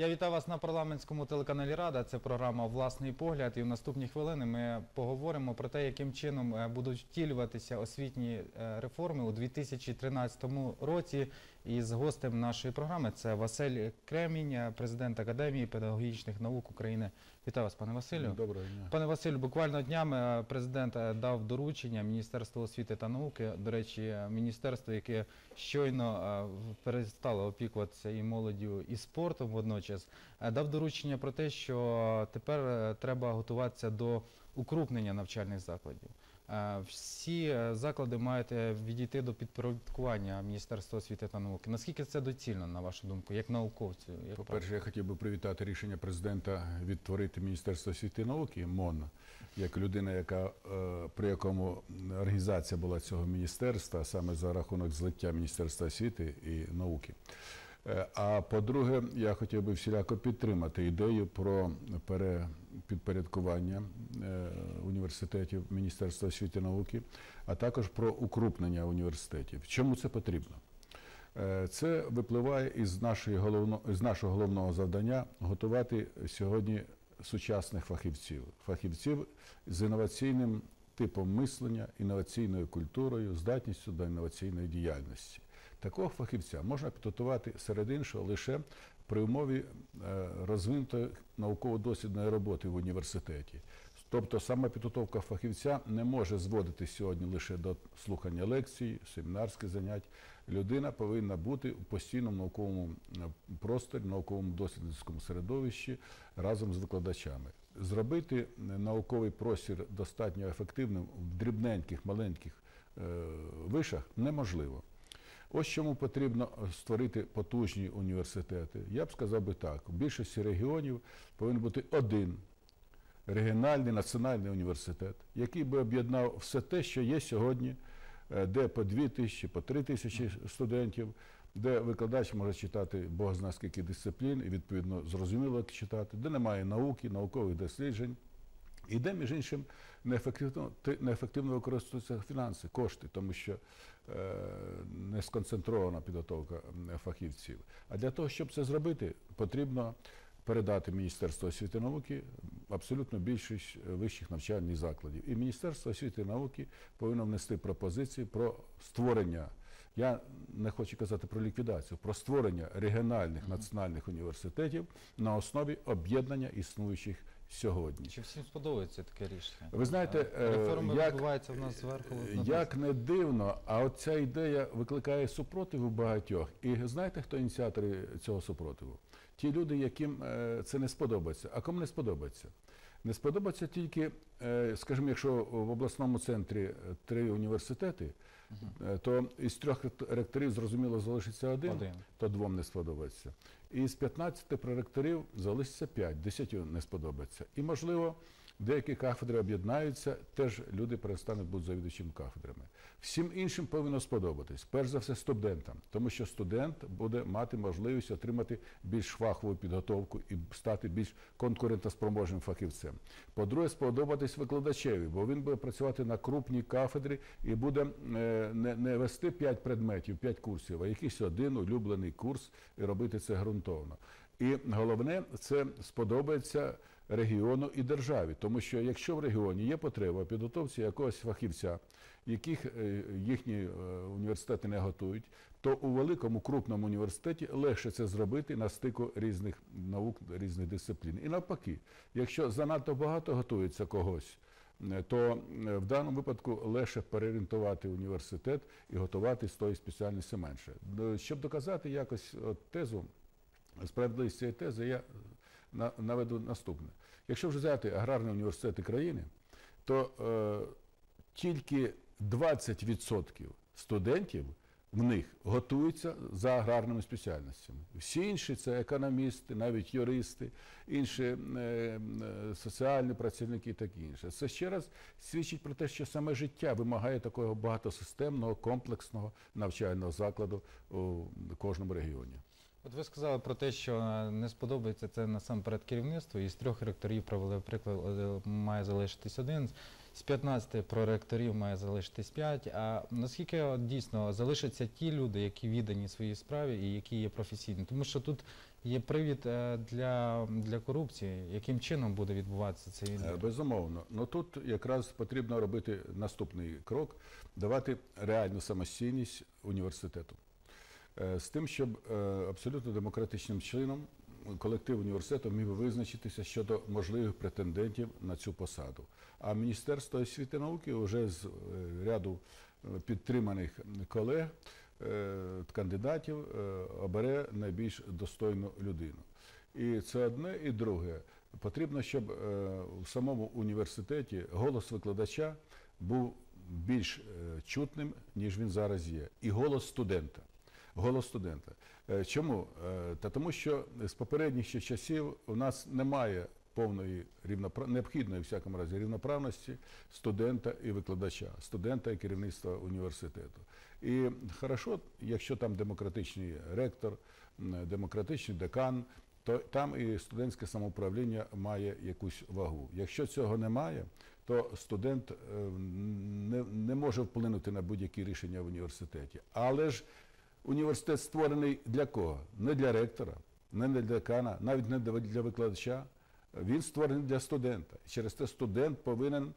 Я вітаю вас на парламентському телеканалі Рада. Це програма Власний погляд. І в наступні хвилини ми поговоримо про те, яким чином е, будуть втілюватися освітні е, реформи у 2013 році. І з гостем нашої програми це Василь Кремінь, президент Академії педагогічних наук України. Вітаю вас, пане Василю. Доброго дня. Пане Василю, буквально днями е, президент е, дав доручення Міністерству освіти та науки. До речі, міністерство, яке щойно е, перестало опікуватися і молоддю, і спортом водночас, дав доручення про те, що тепер треба готуватися до укрупнення навчальних закладів. Е, Всі е, заклади мають відійти до підпорядкування Міністерства освіти та науки. Naскільки це доцільно, на вашу думку, як науковцю? Як По-перше, я хотів би привітати рішення президента відтворити Міністерство освіти і науки МОН, як людина, яка е, при якому організація була цього міністерства, саме за рахунок злиття Міністерства освіти і науки. Е, А по-друге, я хотів би всіляко підтримати ідею про перепідпорядкування е, університетів Міністерства освіти і науки, а також про укрупнення університетів. Чому це потрібно? Е, Це випливає із, нашої головно, з нашого головного завдання готувати сьогодні сучасних фахівців, фахівців з інноваційним типом мислення, інноваційною культурою, здатністю до інноваційної діяльності. Такого фахівця можна підготувати серед іншого лише при умові е, розвинутої науково-дослідної роботи в університеті. Тобто саме підготовка фахівця не може зводитись сьогодні лише до слухання лекцій, семінарських занять. Людина повинна бути у постійному науковому е, просторі, науковому дослідницькому середовищі разом з викладачами. Зробити е, науковий простір достатньо ефективним в дрібненьких, маленьких вишах неможливо. Ось чому потрібно створити потужні університети. Я б сказав би так: у більшості регіонів повинен бути один регіональний національний університет, який би об'єднав все те, що є сьогодні, е, де по дві тисячі, по три тисячі студентів, де викладач може читати Бог зна скільки дисциплін, і відповідно зрозуміло читати, де немає науки, наукових досліджень. І де, між іншим, неефективно, ти- неефективно використовуються фінанси, кошти, тому що е, не сконцентрована підготовка фахівців. А для того, щоб це зробити, потрібно передати Міністерству освіти і науки абсолютно більшість е, вищих навчальних закладів. І Міністерство освіти і науки повинно внести пропозиції про створення. Я не хочу казати про ліквідацію, про створення регіональних національних університетів на основі об'єднання існуючих сьогодні. Чи всім сподобається таке рішення? Ви знаєте, Е, реформи як- відбуваються в нас зверху. Як не дивно, а от ця ідея викликає супротив у багатьох. І знаєте, хто ініціатори цього супротиву? Ті люди, яким е, це не сподобається. А кому не сподобається? Не сподобається тільки, е, скажімо, якщо в обласному центрі три університети, то із трьох рект- ректорів зрозуміло залишиться один, Один. то двом не сподобається. І з 15 проректорів залишиться 5, 10 не сподобається. І, можливо, деякі кафедри об'єднаються, теж люди перестануть бути завідувачами кафедрами. Всім іншим повинно сподобатись. Перш за все, студентам, тому що студент буде мати можливість отримати більш фахову підготовку і стати більш конкурентоспроможним фахівцем. По-друге, сподобатись викладачеві, бо він буде працювати на крупній кафедрі і буде е, не, не вести 5 предметів, 5 курсів, а якийсь один улюблений курс і робити це ґрунтовно. І головне, це сподобається регіону і державі, тому що якщо в регіоні є потреба підготовці якогось фахівця, яких е, їхні е, університети не готують, то у великому крупному університеті легше це зробити на стику різних наук, різних дисциплін. І навпаки, якщо занадто багато готується когось. е, То в даному випадку легше переорієнтувати університет і готувати з тої спеціальності менше. Щоб доказати якось тезу, справедливість цієї тези, я наведу наступне. Якщо вже взяти аграрні університети країни, то е, тільки 20% студентів в них готуються за аграрними спеціальностями. Всі інші це економісти, навіть юристи, інші е, е, соціальні працівники і таке інше. Це ще раз свідчить про те, що саме життя вимагає такого багатосистемного, комплексного навчального закладу у кожному регіоні. От ви сказали про те, що е, не сподобається це насамперед керівництву. Із трьох ректорів провели приклад, е, має залишитись один. З 15 проректорів має залишитись 5. А наскільки от, дійсно залишаться ті люди, які віддані своїй справі і які є професійні? Тому що тут є привід е, для, для корупції. Яким чином буде відбуватися цей Е, відбір? Безумовно. Ну тут якраз потрібно робити наступний крок, давати реальну самостійність університету. Е, З тим, щоб е, абсолютно демократичним чином колектив університету міг визначитися щодо можливих претендентів на цю посаду. А Міністерство освіти і науки вже з е, ряду підтриманих колег, кандидатів обере найбільш достойну людину. І це одне і друге. Потрібно, щоб в самому університеті голос викладача був більш чутним, ніж він зараз є. І голос студента. Голос студента. Е, Чому? Е, Та тому, що з попередніх ще часів у нас немає повної рівнопра... необхідної в всякому разі рівноправності студента і викладача, студента і керівництва університету. І хорошо, якщо там демократичний ректор, демократичний декан, то там і студентське самоуправління має якусь вагу. Якщо цього немає, то студент е, не, не може вплинути на будь-які рішення в університеті. Але ж університет створений для кого? Не для ректора, не для декана, навіть не для викладача. Він створений для студента. Через те студент повинен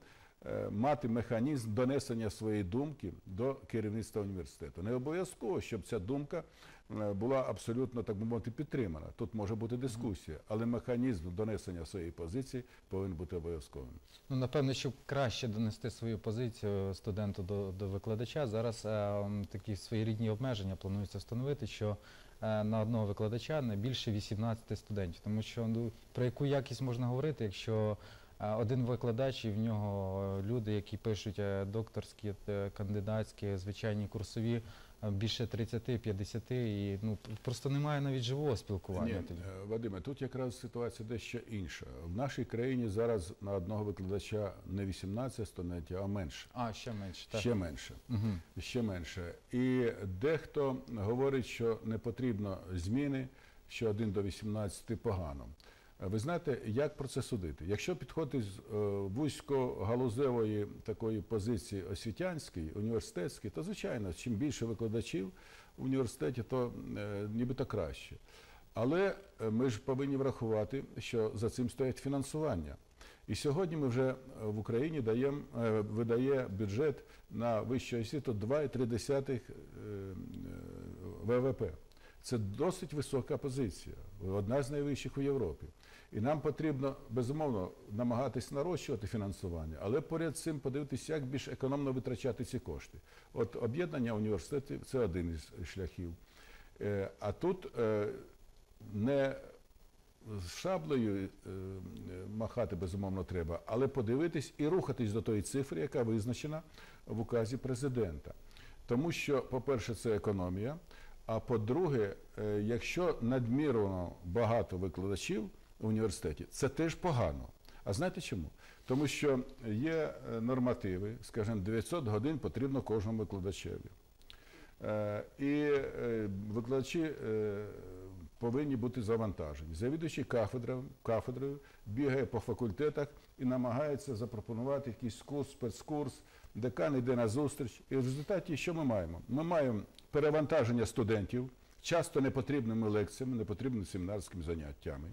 мати механізм донесення своєї думки до керівництва університету. Не обов'язково, щоб ця думка е, була абсолютно, так би мовити, підтримана. Тут може бути дискусія, але механізм донесення своєї позиції повинен бути обов'язковим. Ну, напевно, щоб краще донести свою позицію студенту до, до викладача, зараз е, такі своєрідні обмеження планується встановити, що е, на одного викладача не більше 18 студентів. Тому що ну, про яку якість можна говорити, якщо е, один викладач і в нього е, люди, які пишуть е, докторські, е, кандидатські, звичайні курсові, більше 30-50, і ну, просто немає навіть живого спілкування. Ні, тоді. Вадиме, тут якраз ситуація дещо інша. В нашій країні зараз на одного викладача не 18 студентів, а менше. А, ще менше. Так. Ще менше. Угу. Ще менше. І дехто говорить, що не потрібно зміни, що 1 до 18 погано. Е, Ви знаєте, як про це судити? Якщо підходити з е, вузькогалузевої такої позиції освітянської, університетської, то звичайно, чим більше викладачів в університеті, то е, нібито краще. Але ми ж повинні врахувати, що за цим стоять фінансування. І сьогодні ми вже в Україні видає бюджет на вищу освіту 2,3 е, е, ВВП. Це досить висока позиція, одна з найвищих у Європі. І нам потрібно безумовно намагатись нарощувати фінансування, але поряд з цим подивитися, як більш економно витрачати ці кошти. От об'єднання університетів це один із шляхів. Е, А тут е, не з шаблею е, махати безумовно треба, але подивитись і рухатись до тої цифри, яка визначена в указі президента. Тому що, по-перше, це економія. А по-друге, е, якщо надмірно багато викладачів в університеті, це теж погано. А знаєте чому? Тому що є е, нормативи, скажімо, 900 годин потрібно кожному викладачеві. Е, І викладачі повинні бути завантажені. Завідуючий кафедрою, кафедрою бігає по факультетах і намагається запропонувати якийсь курс, спецкурс, декан йде на зустріч. І в результаті що ми маємо? Ми маємо перевантаження студентів, часто непотрібними лекціями, непотрібними семінарськими заняттями.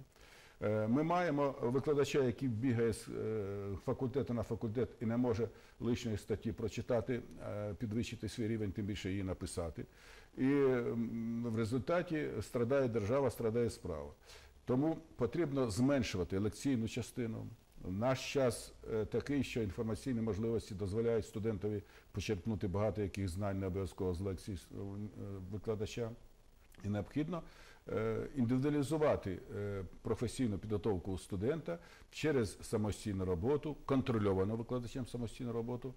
Е, Ми маємо викладача, який бігає з е, факультету на факультет і не може лишньої статті прочитати, е, підвищити свій рівень, тим більше її написати. І в результаті страдає держава, страдає справа. Тому потрібно зменшувати лекційну частину. Наш час е, такий, що інформаційні можливості дозволяють студентові почерпнути багато яких знань не обов'язково з лекцій е, викладача. І необхідно е, індивідуалізувати професійну підготовку студента через самостійну роботу, контрольовану викладачем самостійну роботу,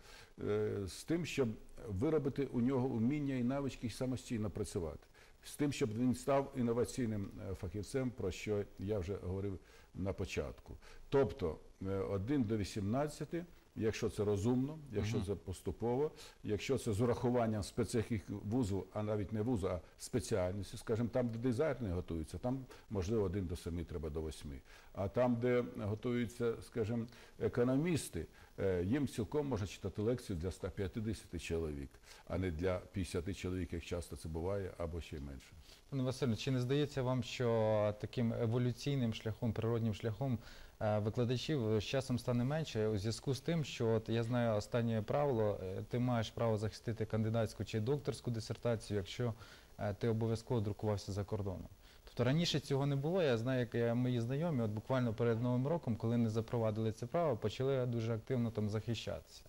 з тим, щоб виробити у нього уміння і навички самостійно працювати, з тим, щоб він став інноваційним фахівцем, про що я вже говорив на початку. Тобто 1 до 18 якщо це розумно, якщо це поступово, якщо це з урахуванням специфік вузу, а навіть не вузу, а спеціальності, скажімо, там, де дизайнери готуються, там можливо один до семи треба до восьми. А там, де готуються, скажімо, економісти, е, їм цілком можна читати лекцію для 150 чоловік, а не для 50 чоловік, як часто це буває, або ще й менше. Пане Василю, чи не здається вам, що таким еволюційним шляхом, природнім шляхом викладачів з часом стане менше у зв'язку з тим, що от я знаю останнє правило, е, ти маєш право захистити кандидатську чи докторську дисертацію, якщо е, ти обов'язково друкувався за кордоном. Тобто раніше цього не було. Я знаю, як мої знайомі, от буквально перед Новим роком, коли не запровадили це право, почали дуже активно там захищатися.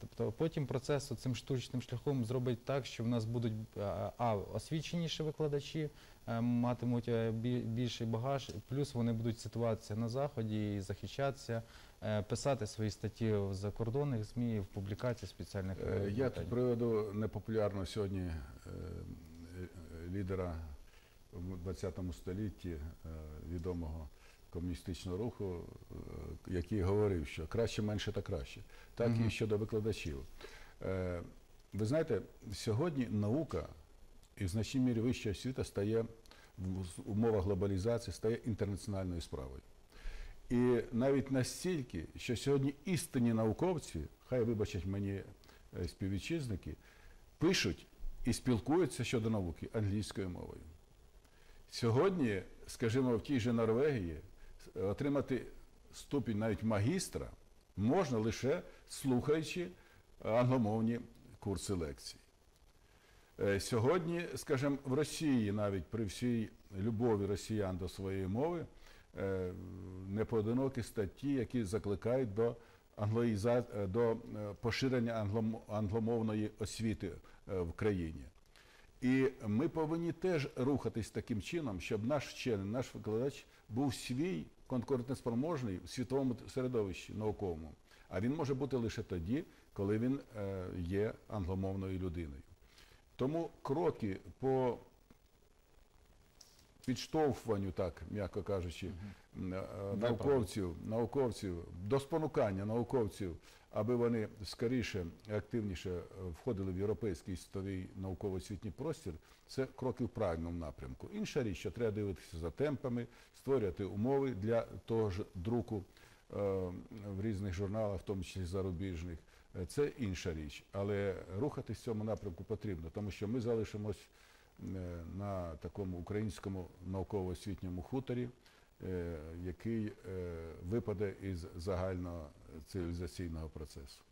Тобто потім процес цим штучним шляхом зробить так, що в нас будуть е, а, освіченіші викладачі, е, матимуть е, більший багаж, плюс вони будуть цитуватися на заході і захищатися, писати свої статті в закордонних ЗМІ, в публікаціях спеціальних. Я тут приведу непопулярного сьогодні лідера в 20 столітті, відомого комуністичного руху, е, який говорив, що краще менше та краще. Так Мгм. і щодо викладачів. Е, Ви знаєте, сьогодні наука і в значній мірі вища освіта стає в умовах глобалізації стає інтернаціональною справою. І навіть настільки, що сьогодні істинні науковці, хай вибачать мені е, співвітчизники, пишуть і спілкуються щодо науки англійською мовою. Сьогодні, скажімо, в тій же Норвегії отримати ступінь навіть магістра можна лише слухаючи англомовні курси лекцій. Е, Сьогодні, скажімо, в Росії навіть при всій любові росіян до своєї мови е, непоодинокі статті, які закликають до англоїза... е, до поширення англом- англомовної освіти в країні. І ми повинні теж рухатись таким чином, щоб наш вчений, наш викладач був свій конкурентоспроможний в світовому середовищі науковому. А він може бути лише тоді, коли він е, є англомовною людиною. Тому кроки по підштовхуванню, так м'яко кажучи, науковців, науковців, до спонукання науковців, аби вони скоріше активніше е, входили в європейський світовий науково-освітній простір, це кроки в правильному напрямку. Інша річ, що треба дивитися за темпами, створювати умови для того ж друку е, в різних журналах, в тому числі зарубіжних. Е, Це інша річ, але рухатись в цьому напрямку потрібно, тому що ми залишимось е, на такому українському науково-освітньому хуторі, е, який е, випаде із загального цивілізаційного процесу.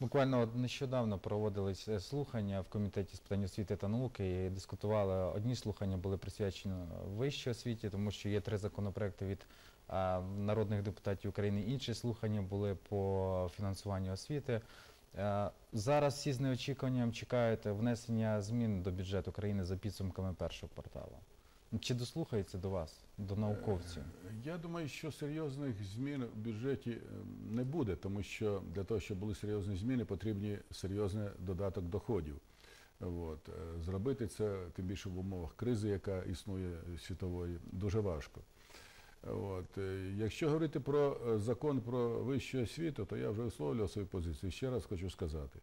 Буквально нещодавно проводились е, слухання в комітеті з питань освіти та науки і дискутували. Одні слухання були присвячені вищій освіті, тому що є три законопроекти від народних депутатів України. Інші слухання були по фінансуванню освіти. Е, Зараз всі з неочікуванням чекають внесення змін до бюджету країни за підсумками першого кварталу. Чи дослухається до вас, до науковців? Е, Я думаю, що серйозних змін в бюджеті е, не буде, тому що для того, щоб були серйозні зміни, потрібні серйозний додаток доходів. От. е, Зробити це, тим більше в умовах кризи, яка існує світової, дуже важко. От. Якщо говорити про закон про вищу освіту, то я вже висловлював свою позицію. Ще раз хочу сказати,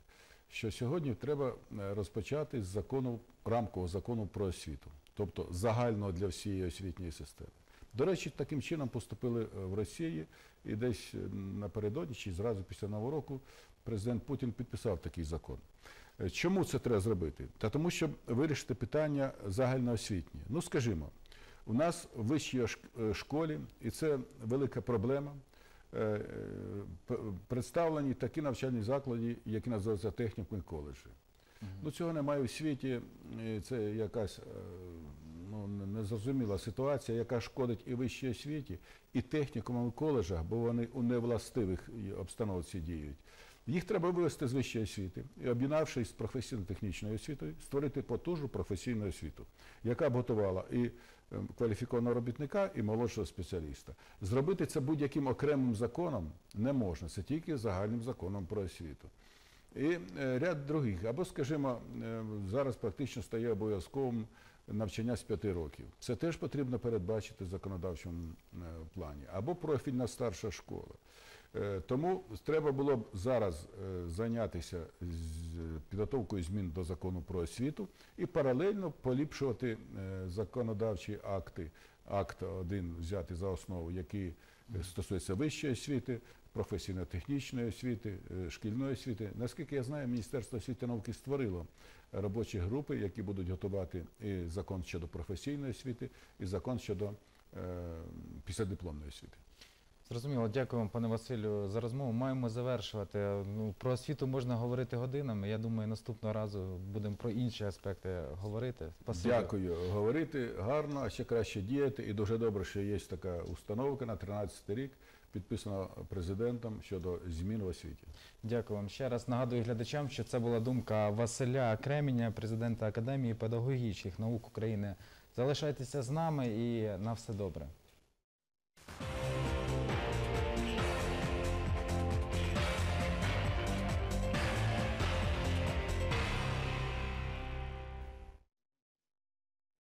що сьогодні треба розпочати з закону, рамкового закону про освіту, тобто загального для всієї освітньої системи. До речі, таким чином поступили е, в Росії, і десь е, напередодні, чи зразу після Нового року, президент Путін підписав такий закон. Е, Чому це треба зробити? Та тому, щоб вирішити питання загальноосвітнє. Ну, скажімо, у нас в вищій школі, і це велика проблема, представлені такі навчальні заклади, які називаються технікум і коледжі. Ну, цього немає у світі. Це якась е, ну, незрозуміла ситуація, яка шкодить і вищій освіті, і технікумам і коледжах, бо вони у невластивих обстановці діють. Їх треба вивести з вищої освіти і, об'єднавшись з професійно-технічною освітою, створити потужну професійну освіту, яка б готувала і е, кваліфікованого робітника, і молодшого спеціаліста. Зробити це будь-яким окремим законом не можна, це тільки загальним законом про освіту. І е, ряд других, або, скажімо, е, зараз практично стає обов'язковим навчання з п'яти років. Це теж потрібно передбачити в законодавчому е, плані. Або профільна старша школа. Тому треба було б зараз зайнятися підготовкою змін до закону про освіту і паралельно поліпшувати законодавчі акти. Акт один взяти за основу, який стосується вищої освіти, професійно-технічної освіти, е, шкільної освіти. Наскільки я знаю, Міністерство освіти і науки створило робочі групи, які будуть готувати і закон щодо професійної освіти, і закон щодо е, післядипломної освіти. Зрозуміло, дякую вам, пане Василю, за розмову. Маємо завершувати. Ну, про освіту можна говорити годинами. Я думаю, наступного разу будемо про інші аспекти говорити. Спасибі. Дякую. Говорити гарно, а ще краще діяти. І дуже добре, що є така установка на 13 рік, підписана президентом щодо змін в освіті. Дякую вам ще раз. Нагадую глядачам, що це була думка Василя Кременя, президента Академії педагогічних наук України. Залишайтеся з нами і на все добре.